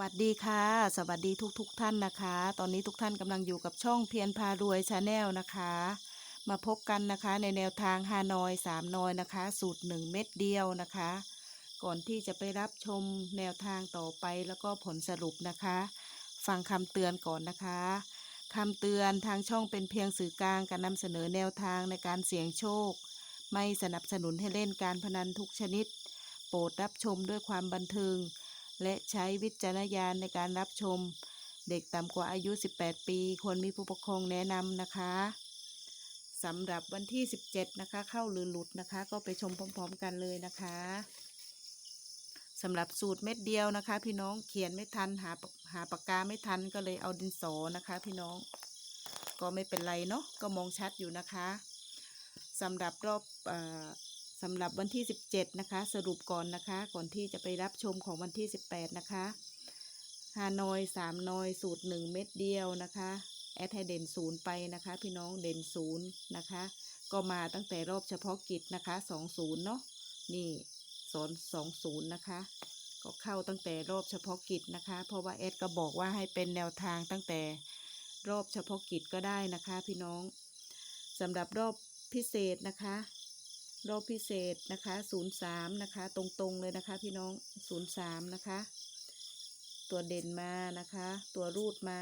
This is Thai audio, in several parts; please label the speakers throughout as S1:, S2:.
S1: วัสดีค่ะ สวัสดีทุกทุกท่านนะคะ ตอนนี้ทุกท่านกำลังอยู่กับช่องเพียรพารวยชาแนลนะคะ มาพบกันนะคะในแนวทางฮานอยสามนอยนะคะ สูตรหนึ่งเม็ดเดียวนะคะ ก่อนที่จะไปรับชมแนวทางต่อไปแล้วก็ผลสรุปนะคะ ฟังคำเตือนก่อนนะคะคำเตือนทางช่องเป็นเพียงสื่อกลางการนำเสนอแนวทางในการเสี่ยงโชค ไม่สนับสนุนให้เล่นการพนันทุกชนิด โปรดรับชมด้วยความบันเทิง และใช้วิจารณญาณในการรับชม เด็กต่ำกว่าอายุ 18 ปีควรมีผู้ปกครองแนะนำนะคะสำหรับวันที่ 17 นะคะ เข้าหรือหลุดนะคะ ก็ไปชมพร้อม ๆ กันเลยนะคะสำหรับสูตรเม็ดเดียวนะคะ พี่น้องเขียนไม่ทันหาหาปากกาไม่ทันก็เลยเอาดินสอนะคะ พี่น้องก็ไม่เป็นไรเนาะก็มองชัดอยู่นะคะสำหรับรอบอ่อ สำหรับวันที่ 17 นะคะ สรุปก่อนนะคะ ก่อนที่จะไปรับชมของวันที่ 18 นะคะฮานอย3นอยสูตร 1 เม็ดเดียวนะคะแอดให้เด่นศูนย์ไปนะคะ พี่น้องเด่นศูนย์นะคะ ก็มาตั้งแต่รอบเฉพาะกิจนะคะ 20 เนาะนี่สอน20 นะคะ ก็เข้าตั้งแต่รอบเฉพาะกิจนะคะ เพราะว่าแอดก็บอกว่าให้เป็นแนวทางตั้งแต่รอบเฉพาะกิจก็ได้นะคะ พี่น้องสำหรับรอบพิเศษนะคะ รอบพิเศษนะคะ 03 นะคะ ตรงๆเลยนะคะ พี่น้อง 03 นะคะ ตัวเด่นมานะคะ ตัวรูดมา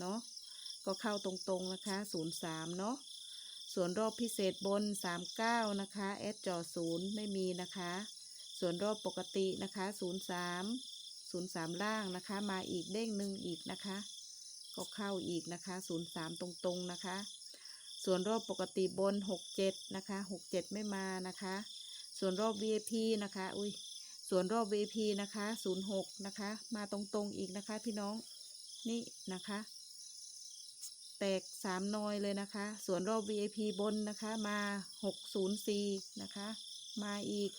S1: เนาะ ก็เข้าตรงๆนะคะ 03 เนาะ ส่วนรอบพิเศษบน 39 นะคะแอดจอศูนย์ไม่มีนะคะ ส่วนรอบปกตินะคะ 03 03 ล่างนะคะ มาอีกเด้งหนึ่งอีกนะคะ ก็เข้าอีกนะคะ 03 ตรงๆนะคะ ส่วนรอบปกติบน 67 นะคะ 67 ไม่มานะคะ ส่วนรอบ VIP นะคะ อุ้ย ส่วนรอบ VIP นะคะ 06 นะคะ มาตรงๆอีกนะคะพี่น้อง นี่นะคะ แตก 3นอยเลยนะคะ ส่วนรอบ VIP บนนะคะ มา 604 นะคะ มาอีก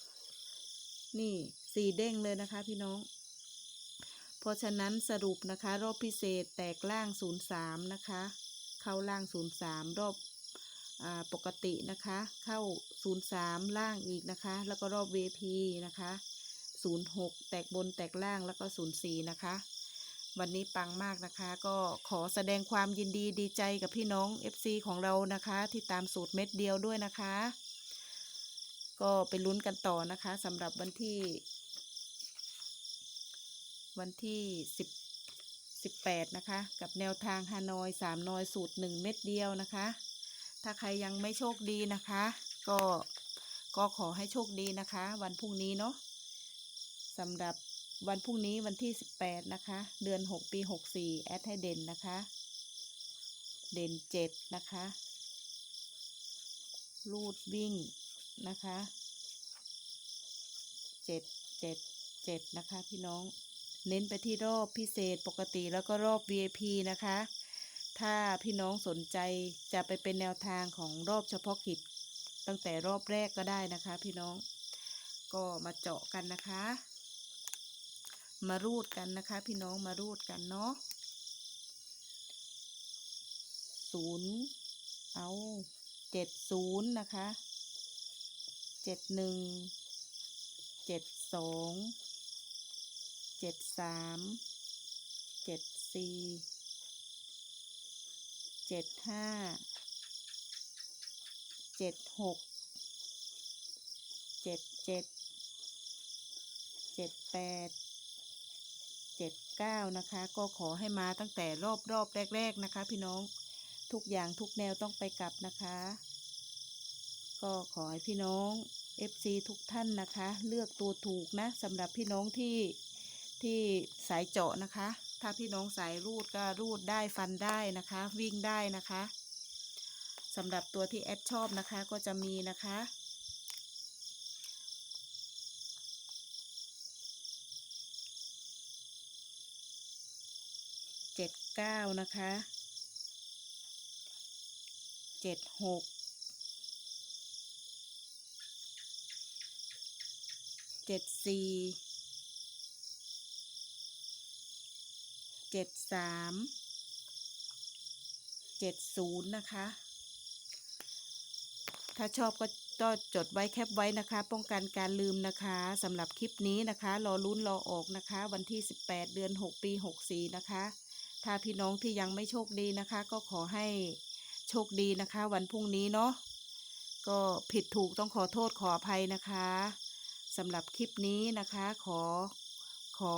S1: นี่4เด้งเลยนะคะพี่น้อง เพราะฉะนั้นสรุปนะคะ รอบพิเศษแตกล่าง 03 นะคะเข้าล่าง 03 รอบ ปกตินะคะ เข้า 03 ล่างอีกนะคะ แล้วก็รอบ VP นะคะ 06 แตกบนแตกล่างแล้วก็ 04 นะคะ วันนี้ปังมากนะคะ ก็ขอแสดงความยินดีดีใจกับพี่น้อง FC ของเรานะคะ ที่ตามสูตรเม็ดเดียวด้วยนะคะ ก็ไปลุ้นกันต่อนะคะสำหรับวันที่ วันที่ 10 18 นะคะ กับแนวทางฮานอย3นอยสูตร 1 เม็ดเดียวนะคะ ถ้าใครยังไม่โชคดีนะคะ ก็ก็ขอให้โชคดีนะคะ วันพรุ่งนี้เนาะสำหรับวันพรุ่งนี้วันที่ 18 นะคะ เดือน 6 ปี 64 แอดให้เด่นนะคะ เด่น 7 นะคะ ลูดวิ่งนะคะ 7 7 7 นะคะ พี่น้อง เน้นไปที่รอบพิเศษปกติแล้วก็รอบ VIP นะคะ ถ้าพี่น้องสนใจจะไปเป็นแนวทางของรอบเฉพาะกิจ ตั้งแต่รอบแรกก็ได้นะคะ พี่น้อง ก็มาเจาะกันนะคะ มารูดกันนะคะ พี่น้องมารูดกันเนาะศูนย์เอาเจ็ดศูนย์นะคะเจ็ดหนึ่งเจ็ดสองเจ็ดสามเจ็ดสี่ เจ็ดห้าเจ็ดหกเจ็ดเจ็ดเจ็ดแปดเจ็ดเก้านะคะ ก็ขอให้มาตั้งแต่รอบรอบแรก ๆนะคะ พี่น้องทุกอย่างทุกแนวต้องไปกลับนะคะ ก็ขอให้พี่น้อง FC ทุกท่านนะคะ เลือกตัวถูกนะสำหรับพี่น้องที่ที่สายเจาะนะคะ พี่น้องสายรูดก็รูดได้ฟันได้นะคะ วิ่งได้นะคะสำหรับตัวที่แอดชอบนะคะก็จะมีนะคะเจ็ดเก้านะคะเจ็ดหกเจ็ดสี่ เจ็ดสามเจ็ดศูนย์นะคะ ถ้าชอบก็ก็จดไว้แคปไว้นะคะ ป้องกันการลืมนะคะสำหรับคลิปนี้นะคะ รอลุ้นรอออกนะคะ วันที่ 18 เดือน 6 ปี 64 นะคะ ถ้าพี่น้องที่ยังไม่โชคดีนะคะ ก็ขอให้โชคดีนะคะ วันพรุ่งนี้เนาะก็ผิดถูกต้องขอโทษขออภัยนะคะสำหรับคลิปนี้นะคะ ขอขอ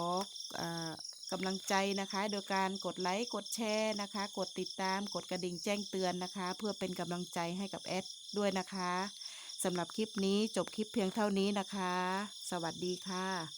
S1: เออ กำลังใจนะคะ โดยการกดไลค์กดแชร์นะคะ กดติดตามกดกระดิ่งแจ้งเตือนนะคะ เพื่อเป็นกำลังใจให้กับแอดด้วยนะคะสำหรับคลิปนี้จบคลิปเพียงเท่านี้นะคะ สวัสดีค่ะ